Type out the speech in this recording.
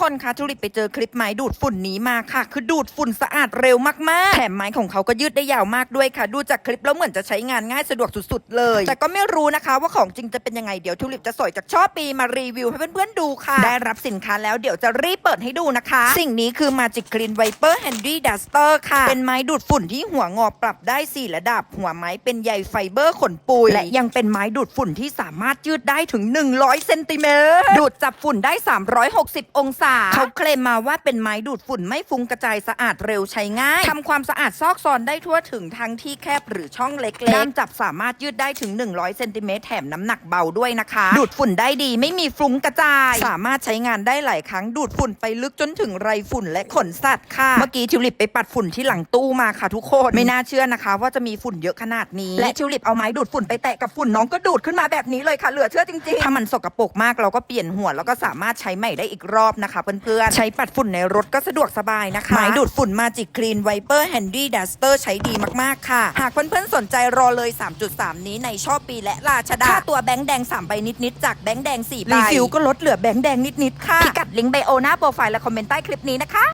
คนคะทุลิปไปเจอคลิปไม้ดูดฝุ่นนี้มาค่ะ คือดูดฝุ่นสะอาดเร็วมากๆ แถมไม้ของเขาก็ยืดได้ยาวมากด้วยค่ะ ดูจากคลิปแล้วเหมือนจะใช้งานง่ายสะดวกสุดๆเลย แต่ก็ไม่รู้นะคะว่าของจริงจะเป็นยังไง เดี๋ยวทุลิปจะสอยจากช่อปีมารีวิวให้เพื่อนๆดูค่ะ ได้รับสินค้าแล้วเดี๋ยวจะรีบเปิดให้ดูนะคะ สิ่งนี้คือ Magic Clean Viper Handy Duster ค่ะ เป็นไม้ดูดฝุ่นที่หัวงอปรับได้4ระดับ หัวไม้เป็นใยไฟเบอร์ขนปุยและยังเป็นไม้ดูดฝุ่นที่สามารถยืดได้ถึง 100เซนติเมตรดูดจับฝุ่นได้ 360 องศาเขาเคลมมาว่าเป็นไม้ดูดฝุ่นไม่ฟุ้งกระจายสะอาดเร็วใช้ง่ายทำความสะอาดซอกซอนได้ทั่วถึงทั้งที่แคบหรือช่องเล็กๆด้ามจับสามารถยืดได้ถึง 100เซนติเมตรแถมน้ำหนักเบาด้วยนะคะ ดูดฝุ่นได้ดีไม่มีฟุ้งกระจาย สามารถใช้งานได้หลายครั้งดูดฝุ่นไปลึกจนถึงไรฝุ่นและขนสัตว์ค่ะ เมื่อกี้ทิวลิปไปปัดฝุ่นที่หลังตู้มาค่ะทุกคน ไม่น่าเชื่อนะคะ ว่าจะมีฝุ่นเยอะขนาดนี้ และทิวลิปเอาไม้ดูดฝุ่นไปแตะกับฝุ่นน้องก็ดูดขึ้นมาแบบนี้เลยค่ะเหลือเชื่อจริงๆถ้ามันสกปรกมากเราก็เปลี่ยนหัวแล้วก็สามารถใช้ใหม่ได้อีกรอบนะคะเพื่อนๆ ใช้ปัดฝุ่นในรถก็สะดวกสบายนะคะไม้ดูดฝุ่นมาจิกคลีนไวเปอร์แฮนดี้ดัสเตอร์ใช้ดีมากๆค่ะ หากเพื่อนๆ สนใจรอเลย 3.3 นี้ในชอบปีและราชดาค่าตัวแบงค์แดง 3 ใบนิดๆ จากแบงค์แดง4ใบรีฟิลก็ลดเหลือแบงค์แดงนิดๆ ค่ะพิกัดลิงก์ไบโอหน้าโปรไฟล์และคอมเมนต์ใต้คลิปนี้นะคะ